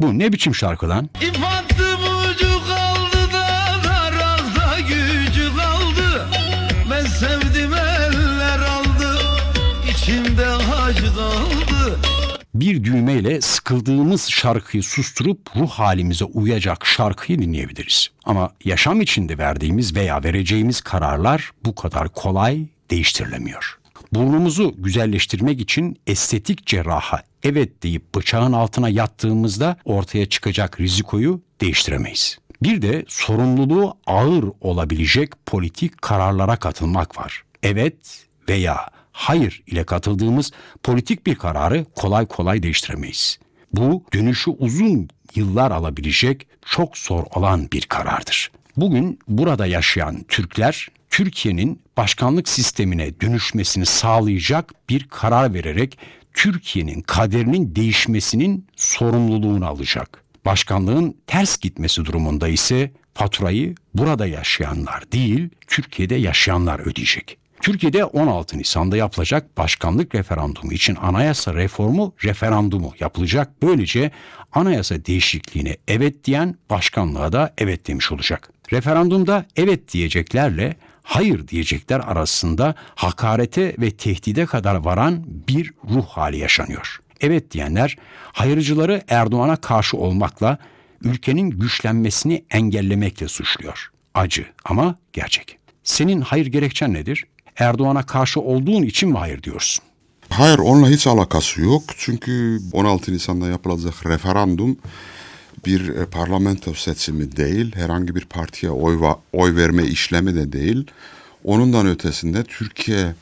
Bu ne biçim şarkı lan? İp attım ucu kaldı da darazda gücü kaldı Ben sevdim eller aldı içimde hacı kaldı Bir düğmeyle sıkıldığımız şarkıyı susturup ruh halimize uyacak şarkıyı dinleyebiliriz. Ama yaşam içinde verdiğimiz veya vereceğimiz kararlar bu kadar kolay değiştirilemiyor. Burnumuzu güzelleştirmek için estetik cerraha evet deyip bıçağın altına yattığımızda ortaya çıkacak rizikoyu değiştiremeyiz. Bir de sorumluluğu ağır olabilecek politik kararlara katılmak var. Evet veya hayır ile katıldığımız politik bir kararı kolay kolay değiştiremeyiz. Bu dönüşü uzun yıllar alabilecek çok zor olan bir karardır. Bugün burada yaşayan Türkler Türkiye'nin başkanlık sistemine dönüşmesini sağlayacak bir karar vererek Türkiye'nin kaderinin değişmesinin sorumluluğunu alacak. Başkanlığın ters gitmesi durumunda ise faturayı burada yaşayanlar değil, Türkiye'de yaşayanlar ödeyecek. Türkiye'de 16 Nisan'da yapılacak başkanlık referandumu için anayasa reformu referandumu yapılacak. Böylece anayasa değişikliğine evet diyen başkanlığa da evet demiş olacak. Referandumda evet diyeceklerle hayır diyecekler arasında hakarete ve tehdide kadar varan bir ruh hali yaşanıyor. Evet diyenler hayırcıları Erdoğan'a karşı olmakla ülkenin güçlenmesini engellemekle suçluyor. Acı ama gerçek. Senin hayır gerekçen nedir? Erdoğan'a karşı olduğun için mi hayır diyorsun? Hayır onunla hiç alakası yok. Çünkü 16 Nisan'da yapılacak referandum bir e, parlamento seçimi değil. Herhangi bir partiye oy, oy verme işlemi de değil. Onundan ötesinde Türkiye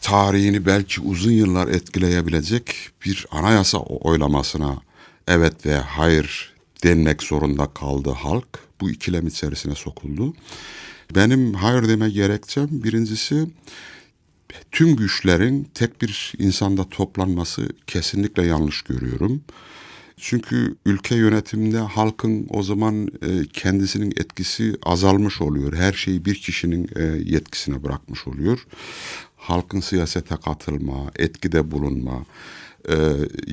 tarihini belki uzun yıllar etkileyebilecek bir anayasa oylamasına evet ve hayır denmek zorunda kaldı halk. Bu ikilem içerisine sokuldu. Benim hayır deme gerekçem birincisi tüm güçlerin tek bir insanda toplanması kesinlikle yanlış görüyorum. Çünkü ülke yönetiminde halkın o zaman e, kendisinin etkisi azalmış oluyor. Her şeyi bir kişinin e, yetkisine bırakmış oluyor. Halkın siyasete katılma, etkide bulunma e,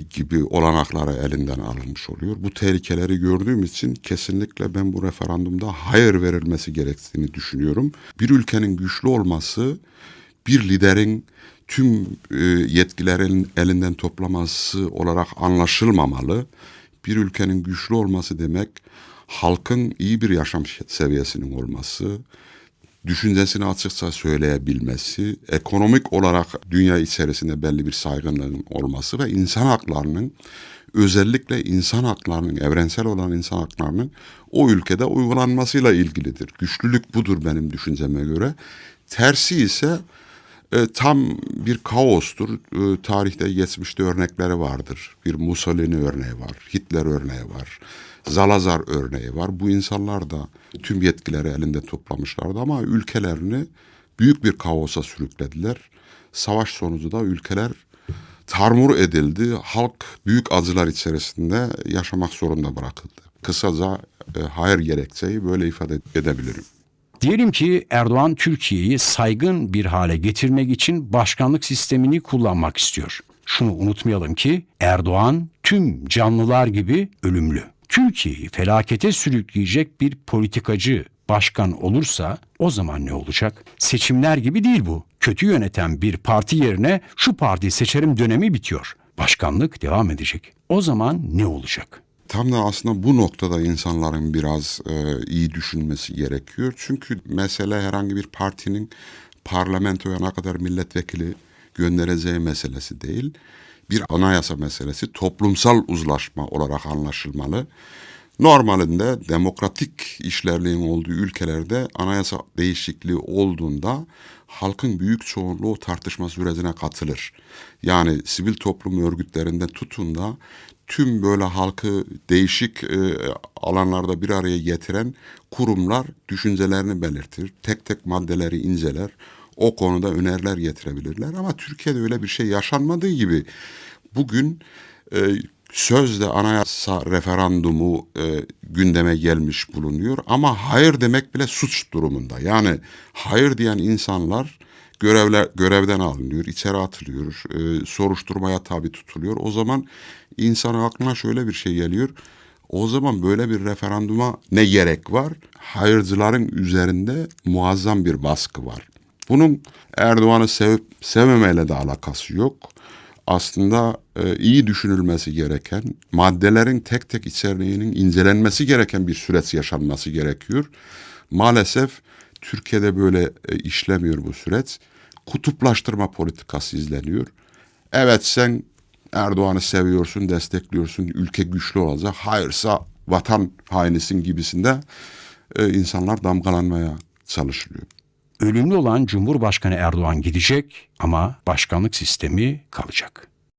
gibi olanakları elinden alınmış oluyor. Bu tehlikeleri gördüğüm için kesinlikle ben bu referandumda hayır verilmesi gerektiğini düşünüyorum. Bir ülkenin güçlü olması bir liderin tüm e, yetkilerin elinden toplaması olarak anlaşılmamalı. Bir ülkenin güçlü olması demek halkın iyi bir yaşam seviyesinin olması, düşüncesini açıkça söyleyebilmesi, ekonomik olarak dünya içerisinde belli bir saygınlığın olması ve insan haklarının özellikle insan haklarının, evrensel olan insan haklarının o ülkede uygulanmasıyla ilgilidir. Güçlülük budur benim düşünceme göre. Tersi ise e, tam bir kaostur. E, tarihte geçmişte örnekleri vardır. Bir Mussolini örneği var, Hitler örneği var, Zalazar örneği var. Bu insanlar da tüm yetkileri elinde toplamışlardı ama ülkelerini büyük bir kaosa sürüklediler. Savaş sonucu da ülkeler tarmur edildi. Halk büyük acılar içerisinde yaşamak zorunda bırakıldı. Kısaca e, hayır gerekçeyi böyle ifade edebilirim. Diyelim ki Erdoğan Türkiye'yi saygın bir hale getirmek için başkanlık sistemini kullanmak istiyor. Şunu unutmayalım ki Erdoğan tüm canlılar gibi ölümlü. Türkiye'yi felakete sürükleyecek bir politikacı başkan olursa o zaman ne olacak? Seçimler gibi değil bu. Kötü yöneten bir parti yerine şu partiyi seçerim dönemi bitiyor. Başkanlık devam edecek. O zaman ne olacak? Tam da aslında bu noktada insanların biraz e, iyi düşünmesi gerekiyor. Çünkü mesele herhangi bir partinin parlamentoya ne kadar milletvekili göndereceği meselesi değil. Bir anayasa meselesi toplumsal uzlaşma olarak anlaşılmalı. Normalinde demokratik işlerliğin olduğu ülkelerde anayasa değişikliği olduğunda halkın büyük çoğunluğu tartışma sürecine katılır. Yani sivil toplum örgütlerinde tutun da tüm böyle halkı değişik e, alanlarda bir araya getiren kurumlar düşüncelerini belirtir. Tek tek maddeleri inceler. O konuda öneriler getirebilirler. Ama Türkiye'de öyle bir şey yaşanmadığı gibi bugün e, sözde anayasa referandumu e, gündeme gelmiş bulunuyor. Ama hayır demek bile suç durumunda. Yani hayır diyen insanlar görevler görevden alınıyor, içeri atılıyor, e, soruşturmaya tabi tutuluyor. O zaman insanın aklına şöyle bir şey geliyor. O zaman böyle bir referanduma ne gerek var? Hayırcıların üzerinde muazzam bir baskı var. Bunun Erdoğan'ı sevip sevmemeyle de alakası yok. Aslında e, iyi düşünülmesi gereken, maddelerin tek tek içeriğinin incelenmesi gereken bir süreç yaşanması gerekiyor. Maalesef Türkiye'de böyle e, işlemiyor bu süreç. Kutuplaştırma politikası izleniyor. Evet sen Erdoğan'ı seviyorsun, destekliyorsun, ülke güçlü olacak. Hayırsa vatan hainisin gibisinde e, insanlar damgalanmaya çalışılıyor. Ölümlü olan Cumhurbaşkanı Erdoğan gidecek ama başkanlık sistemi kalacak.